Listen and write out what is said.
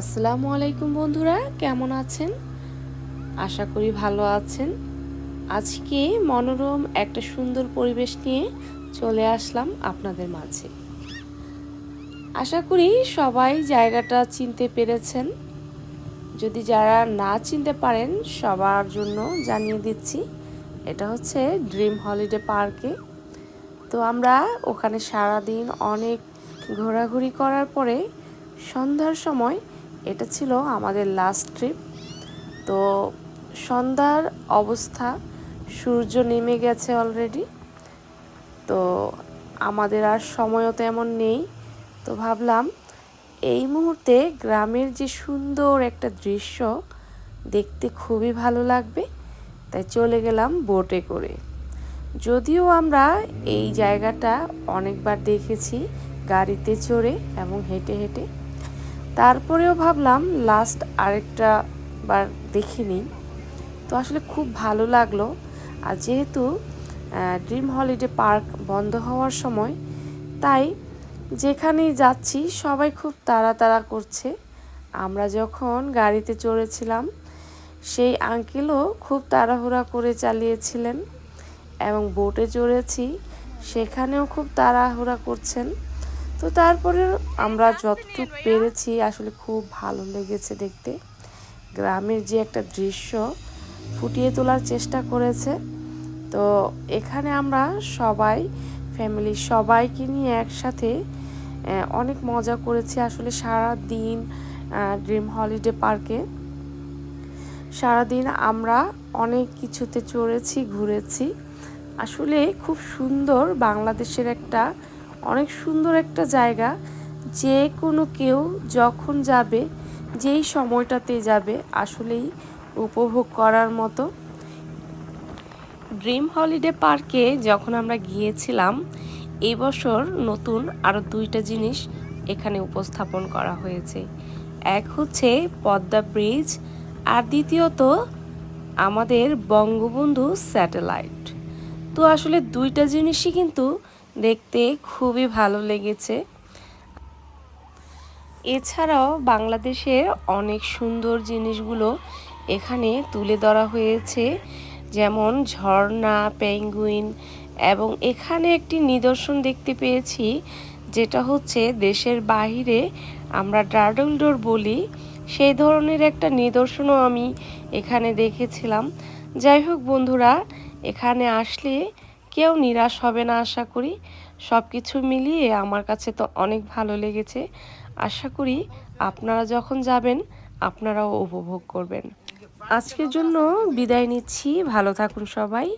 আসসালামু আলাইকুম বন্ধুরা, কেমন আছেন? আশা করি ভালো আছেন। আজকে মনোরম একটা সুন্দর পরিবেশ নিয়ে চলে আসলাম আপনাদের মাঝে। আশা করি সবাই জায়গাটা চিনতে পেরেছেন। যদি যারা না চিনতে পারেন, সবার জন্য জানিয়ে দিচ্ছি, এটা হচ্ছে ড্রিম হলিডে পার্কে তো আমরা ওখানে সারাদিন অনেক ঘোরাঘুরি করার পরে সন্ধ্যার সময় এটা ছিল আমাদের লাস্ট ট্রিপ তো সন্ধ্যার অবস্থা, সূর্য নেমে গেছে অলরেডি তো আমাদের আর সময়ও তেমন নেই। তো ভাবলাম, এই মুহূর্তে গ্রামের যে সুন্দর একটা দৃশ্য দেখতে খুবই ভালো লাগবে, তাই চলে গেলাম বোটে করে। যদিও আমরা এই জায়গাটা অনেকবার দেখেছি, গাড়িতে চড়ে এবং হেঁটে হেঁটে। তারপরেও ভাবলাম লাস্ট আরেকটা বার দেখিনি তো আসলে খুব ভালো লাগল। আর যেহেতু ড্রিম হলিডে পার্ক বন্ধ হওয়ার সময়, তাই যেখানেই যাচ্ছি সবাই খুব তাড়া তাড়া করছে। আমরা যখন গাড়িতে চড়েছিলাম, সেই আঙ্কেলও খুব তাড়াহুড়া করে চালিয়েছিলেন এবং বোটে চড়েছি, সেখানেও খুব তাড়াহুড়া করছেন। তো তারপরে আমরা যতটুকু পেরেছি, আসলে খুব ভালো লেগেছে দেখতে। গ্রামের যে একটা দৃশ্য ফুটিয়ে তোলার চেষ্টা করেছে। তো এখানে আমরা সবাই ফ্যামিলি সবাইকে নিয়ে একসাথে অনেক মজা করেছি। আসলে সারা দিন ড্রিম হলিডে পার্কে সারাদিন আমরা অনেক কিছুতে চড়েছি, ঘুরেছি। আসলে খুব সুন্দর বাংলাদেশের একটা অনেক সুন্দর একটা জায়গা। যে কোনো কেউ যখন যাবে, যেই সময়টাতে যাবে, আসলেই উপভোগ করার মতো। ড্রিম হলিডে পার্কে যখন আমরা গিয়েছিলাম এই বছর নতুন আরও দুইটা জিনিস এখানে উপস্থাপন করা হয়েছে। এক হচ্ছে পদ্মা ব্রিজ, আর দ্বিতীয়ত আমাদের বঙ্গবন্ধু স্যাটেলাইট। তো আসলে দুইটা জিনিসই কিন্তু দেখতে খুবই ভালো লেগেছে। এছাড়াও বাংলাদেশের অনেক সুন্দর জিনিসগুলো এখানে তুলে ধরা হয়েছে, যেমন ঝর্ণা, পেঙ্গুইন এবং এখানে একটি নিদর্শন দেখতে পেয়েছি, যেটা হচ্ছে দেশের বাহিরে আমরা ড্রাডল ডোর বলি। সেই ধরনের একটা নিদর্শনও আমি এখানে দেখেছিলাম। যাই হোক বন্ধুরা, এখানে আসলে কেউ নিরাশ হবে না আশা করি। সব কিছু মিলিয়ে আমার কাছে তো অনেক ভালো লেগেছে। আশা করি আপনারা যখন যাবেন, আপনারাও উপভোগ করবেন। আজকের জন্য বিদায় নিচ্ছি। ভালো থাকুন সবাই।